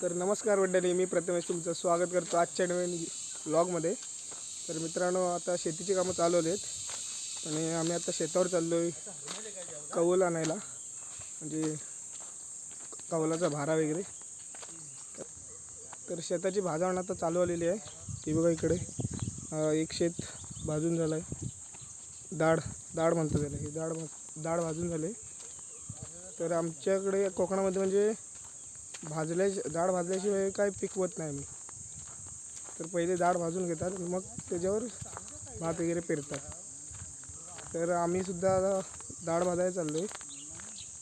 तर नमस्कार मंडळी मी प्रथमेश तुमचं स्वागत करतो आजच्या नवीन ब्लॉगमध्ये तर मित्रांनो आता शेतीची कामं चालवली आहेत. आणि आम्ही आता शेतावर चाललो आहे कौल आणायला म्हणजे कौलाचा भारा वगैरे. तर शेताची भाजावण आता चालू आलेली आहे. ती बघा इकडे एक शेत भाजून झालं आहे दाढ दाढ म्हणतो त्याला हे दाढ भा- दाढ भाजून झाले तर आमच्याकडे कोकणामध्ये म्हणजे भाजल्या डाळ भाजल्याशिवाय काय पिकवत नाही आम्ही तर पहिले डाळ भाजून घेतात मग त्याच्यावर भात वगैरे पेरतात. तर आम्ही सुद्धा डाळ भाजायला चाललो आहे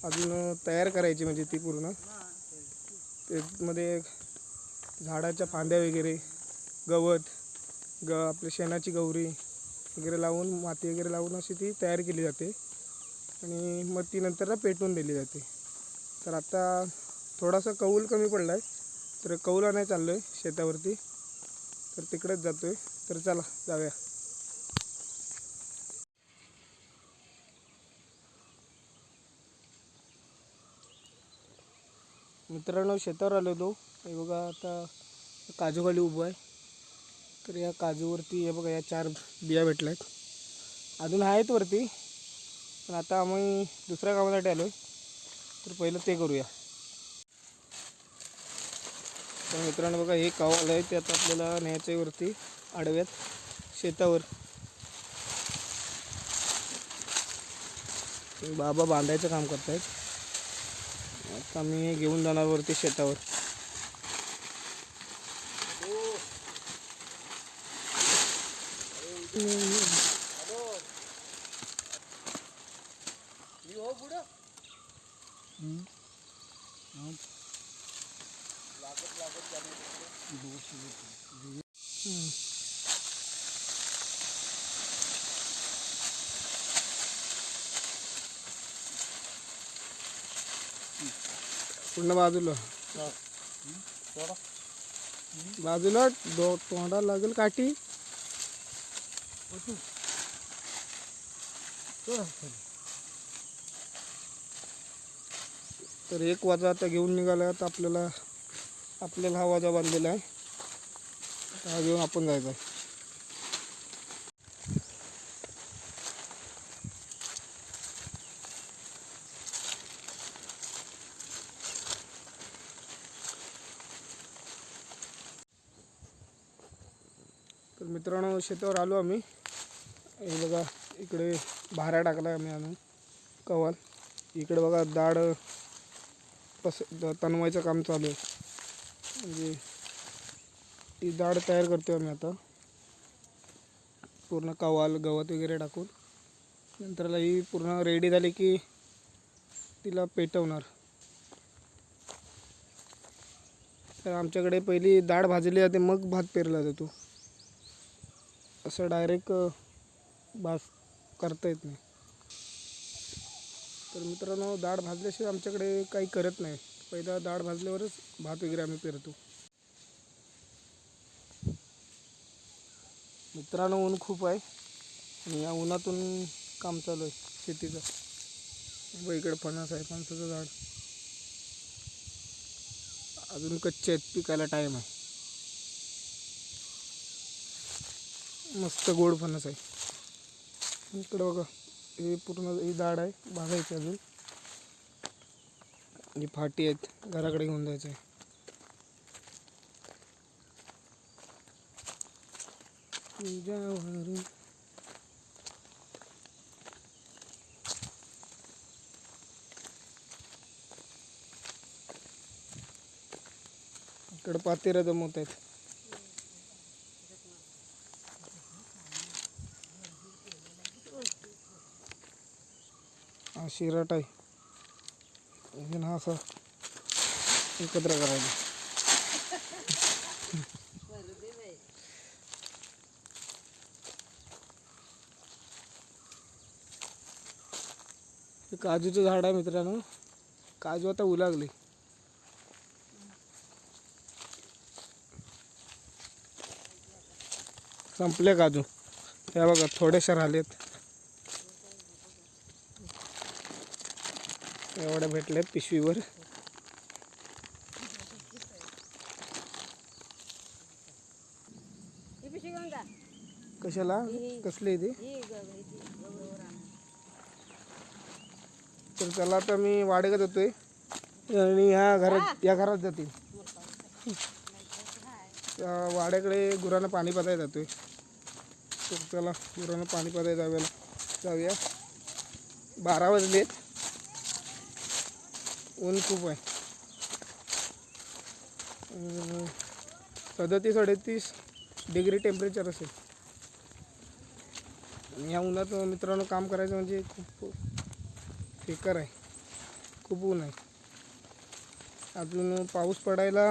अजून तयार करायची म्हणजे ती पूर्ण. त्यामध्ये झाडाच्या फांद्या वगैरे गवत ग आपल्या शेणाची गौरी वगैरे लावून माती वगैरे लावून अशी ती तयार केली जाते. आणि मग ती नंतर पेटवून दिली जाते. तर आता थोडासा कौल कमी पडला आहे तर कौल नाही चाललो आहे शेतावरती. तर तिकडेच जातो आहे तर चला जाऊया. मित्रांनो शेतावर आलो होतो. हे बघा आता काजूखाली उभं आहे. तर या काजूवरती हे बघा या चार बिया भेटल्या आहेत अजून आहेत वरती पण आता आम्ही दुसऱ्या कामासाठी आलो आहे तर पहिलं ते करूया. तर मित्रांनो बघा हे कावाल आहे ते आता आपल्याला न्यायचं आहे वरती आडव्यात शेतावर. बाबा बांधायचं काम करतायत. आता मी हे घेऊन जाणार वरती शेतावर. पूर्ण बाजूला. बाजूला दो तोंडाला लागेल काठी. तर एक वाजा आता घेऊन निघाला आता आपल्याला आपल्याला हा वाजा बांधलेला आहे. आता हा घेऊन आपण जायचं. तर मित्रांनो शेतावर आलो आम्ही. हे बघा इकडे भारा टाकला आम्ही आणून कवाल इकडे बघा दाड पस तणवायचं काम चालू आहे. म्हणजे ती दाढ तयार करतो आम्ही आता. पूर्ण कवाल गवत वगैरे टाकून. नंतरला ही पूर्ण रेडी झाली की तिला पेटवणार. तर आमच्याकडे पहिली डाळ भाजली जाते मग भात पेरला जातो. असं डायरेक्ट भास करता येत नाही. तर मित्रांनो डाळ भाजल्याशिवाय आमच्याकडे काही करत नाही. पहिला डाळ भाजल्यावरच भात वगैरे आम्ही पेरतो. मित्रांनो ऊन खूप आहे आणि या उन्हातून काम चालू आहे शेतीचं. व इकडे फणस आहे फणसाचं झाड. अजून कच्चे आहेत पिकायला टाईम आहे. मस्त गोड फणस आहे. इकडं बघा हे पूर्ण ही झाड आहे बघायचं अजून. ही फाटी आहेत घराकडे घेऊन जायचं आहे तुझ्यावरून. इकडं पातेरा जमवत आहेत. हा आहे. अजून हा असा एकत्र करायचा. काजूचं झाड आहे मित्रांनो. काजू आता उलागले संपले काजू. त्या बघा थोडेसे राहिलेत. एवढ्या भेटले पिशवीवर. कशाला? कसले ते? तर चला आता मी वाडेकच जातो आहे आणि ह्या घरात या घरात जातील त्या वाड्याकडे गुरांना पाणी पाजायला जातोय. तर त्याला गुरांना पाणी पाजायला जाऊया. जाऊया. बारा वाजलेत. ऊन खूप आहे. सदतीस अडतीस डिग्री टेम्परेचर असेल. आणि ह्या उन्हात मित्रांनो काम करायचं म्हणजे खूप बेकार आहे खूप ऊन आहे. अजून पाऊस पडायला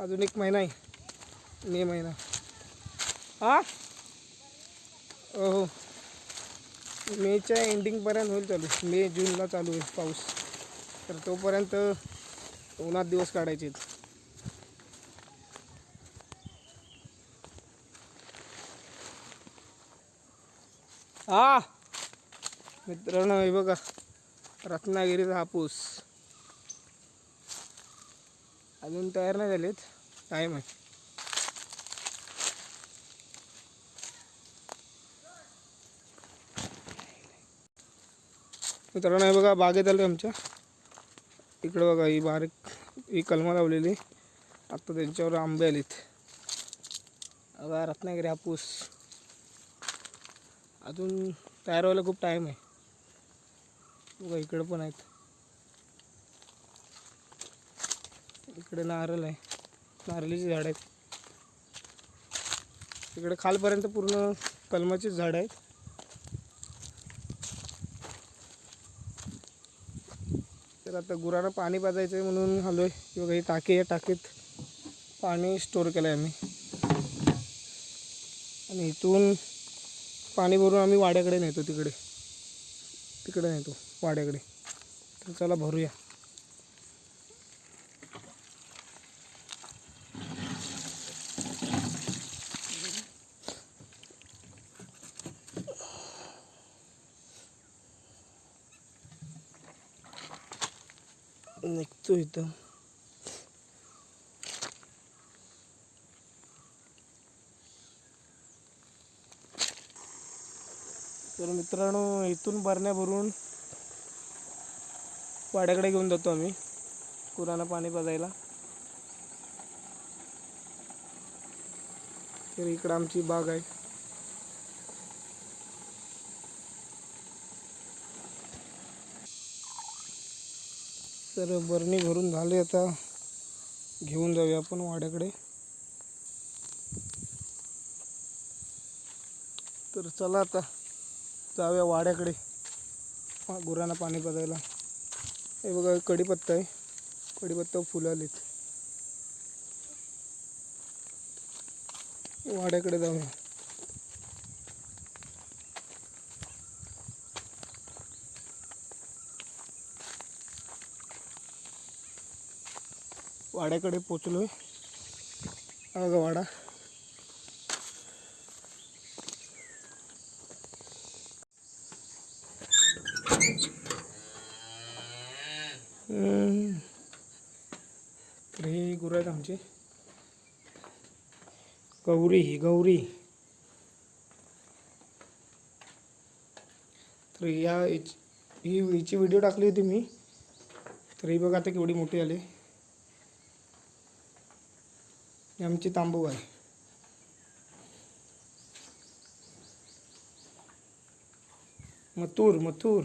अजून एक महिना आहे. मे महिना. हा? हो मेच्या एंडिंगपर्यंत होईल चालू. मे जूनला चालू होईल पाऊस. तर तोपर्यंत उन्हात दिवस काढायचे आहेत. हा? मित्रांनो हे बघा. रत्नागिरीचा हापूस. अजून तयार नाही झालेत. टाईम आहे मित्रांनो हे बघा बागेत आले आमच्या. इकडं बघा ही बारीक ही कलमा लावलेली. आता त्यांच्यावर आंबे आलेत. बघा रत्नागिरी हापूस. अजून तयार व्हायला खूप टाईम आहे. बघा इकडं पण आहेत. इकडे नारळ आहे. नारळीची झाड आहेत. इकडे खालपर्यंत पूर्ण कलमाचीच झाड आहेत. तर आता गुरांना पाणी पाजायचं आहे म्हणून हलो आहे बघा ही टाकी आहे टाकीत पाणी स्टोर केलं आहे आम्ही. आणि इथून पाणी भरून आम्ही वाड्याकडे नेतो तिकडे. तिकडे तो वाड्याकडे. तर चला भरूया. निघतो इथं. तर मित्रांनो इथून बरण्या भरून वाड्याकडे घेऊन जातो आम्ही कुरांना पाणी पाजायला तर इकडं आमची बाग आहे. तर बरणी भरून झाले आता घेऊन जाऊया आपण वाड्याकडे. तर चला आता. जाऊया वाड्याकडे. गुरांना पाणी पाजायला हे बघा कढीपत्ता आहे. कढीपत्ता फुलं वाड्याकडे जाऊया. वाड्याकडे पोचलोय. आहे बघा वाडा हम्म. तर हे गुरु आहेत आमचे गौरी ही गौरी. तर या याची- ही हिची व्हिडिओ टाकली होती मी. तर ही बघा आता केवढी मोठी आली. आमची तांबू आहे. मथूर मथुर.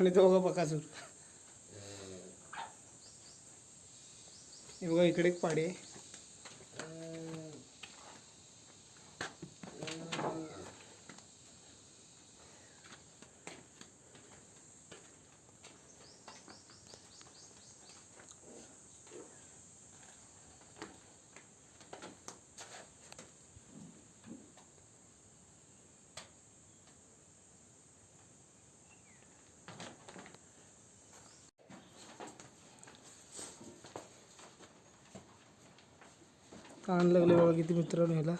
आणि तो बघा बकासूर. हे बघा इकडे एक पाडी आहे. कान लागले बघा किती मित्रांनो ह्याला.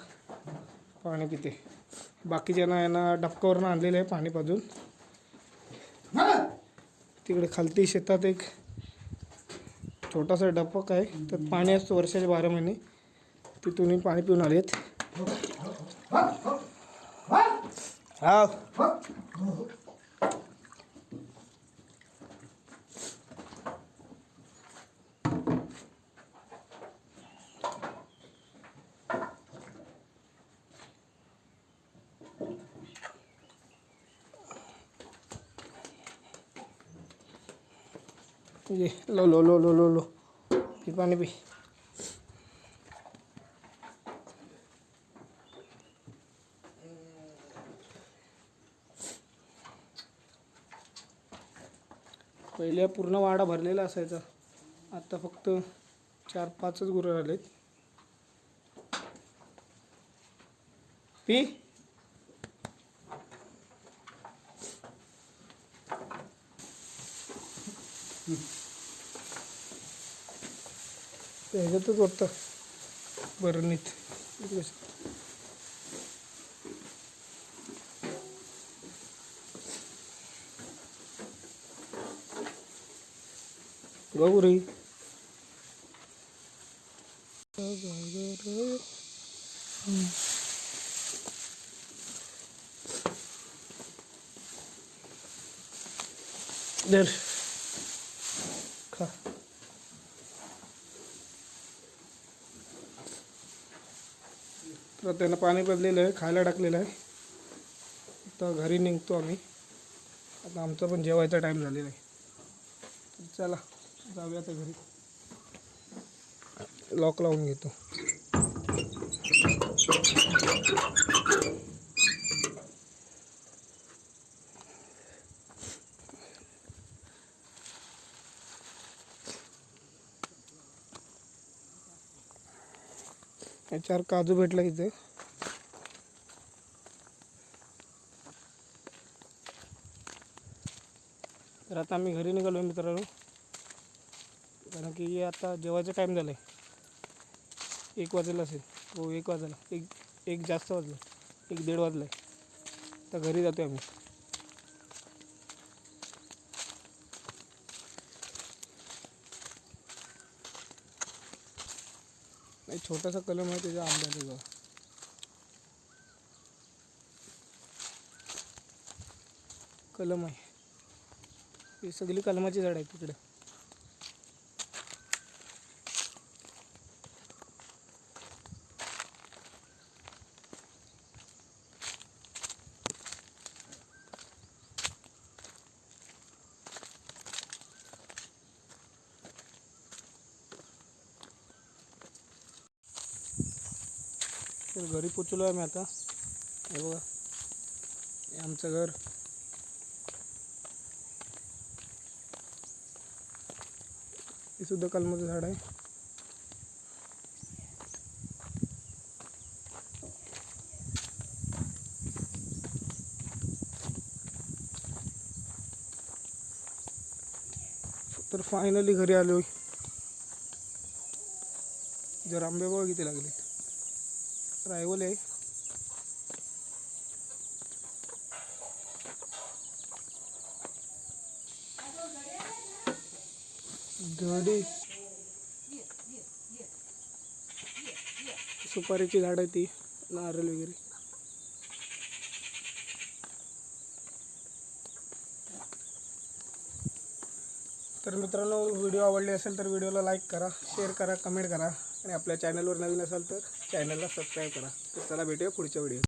पाणी पिते. बाकीच्यांना यांना डबकावरनं आणलेलं आहे पाणी पाजून. तिकडे खालती शेतात एक छोटासा डबक आहे. त्यात पाणी असतं वर्षाचे बारा महिने. तिथूनही पाणी पिऊन आले आहेत. हा. ये लो लो लो लो लो लो पी पाणी पी पहिल्या पूर्ण वाडा भरलेला असायचा. आता फक्त चार पाचच गुरं राहिलेत. पी? ह्याच्यातच वाटतं. बरणीत इकडे कसं? बघू तर त्यांना पाणी बदलेलं आहे खायला टाकलेलं आहे. आता घरी निघतो आम्ही. आता आमचा पण जेवायचा टाईम झालेला आहे. चला जाऊया आता घरी. लॉक लावून घेतो. याच्यावर काजू भेटला इथं. तर आता आम्ही घरी निघालो आहे मित्रांनो. कारण की आता जेवायचं टाईम झालं आहे एक वाजेला असेल. हो एक वाजायला एक एक जास्त वाजलं. एक दीड वाजलं आहे तर घरी जातो आम्ही. एक छोटासा म्हणजे कलम आहे त्याच्या आंब्याचा जवळ कलम आहे. ही सगळी कलमाची झाड आहेत तिकडे. तर घरी पोचलो आहे मी आता. हे बघा. हे आमचं घर. हे सुद्धा कलमाचं झाड आहे. तर फायनली घरी आलो जर आंबे बघा किती लागलेत ट्रायवल आहे. गडी. सुपारीची झाड आहे ती नारळ वगैरे. तर मित्रांनो व्हिडिओ आवडले असेल तर व्हिडिओला लाईक करा शेअर करा कमेंट करा. आणि आपल्या चॅनलवर नवीन असाल तर चॅनलला सबस्क्राईब करा. तर चला भेटूया पुढच्या व्हिडिओ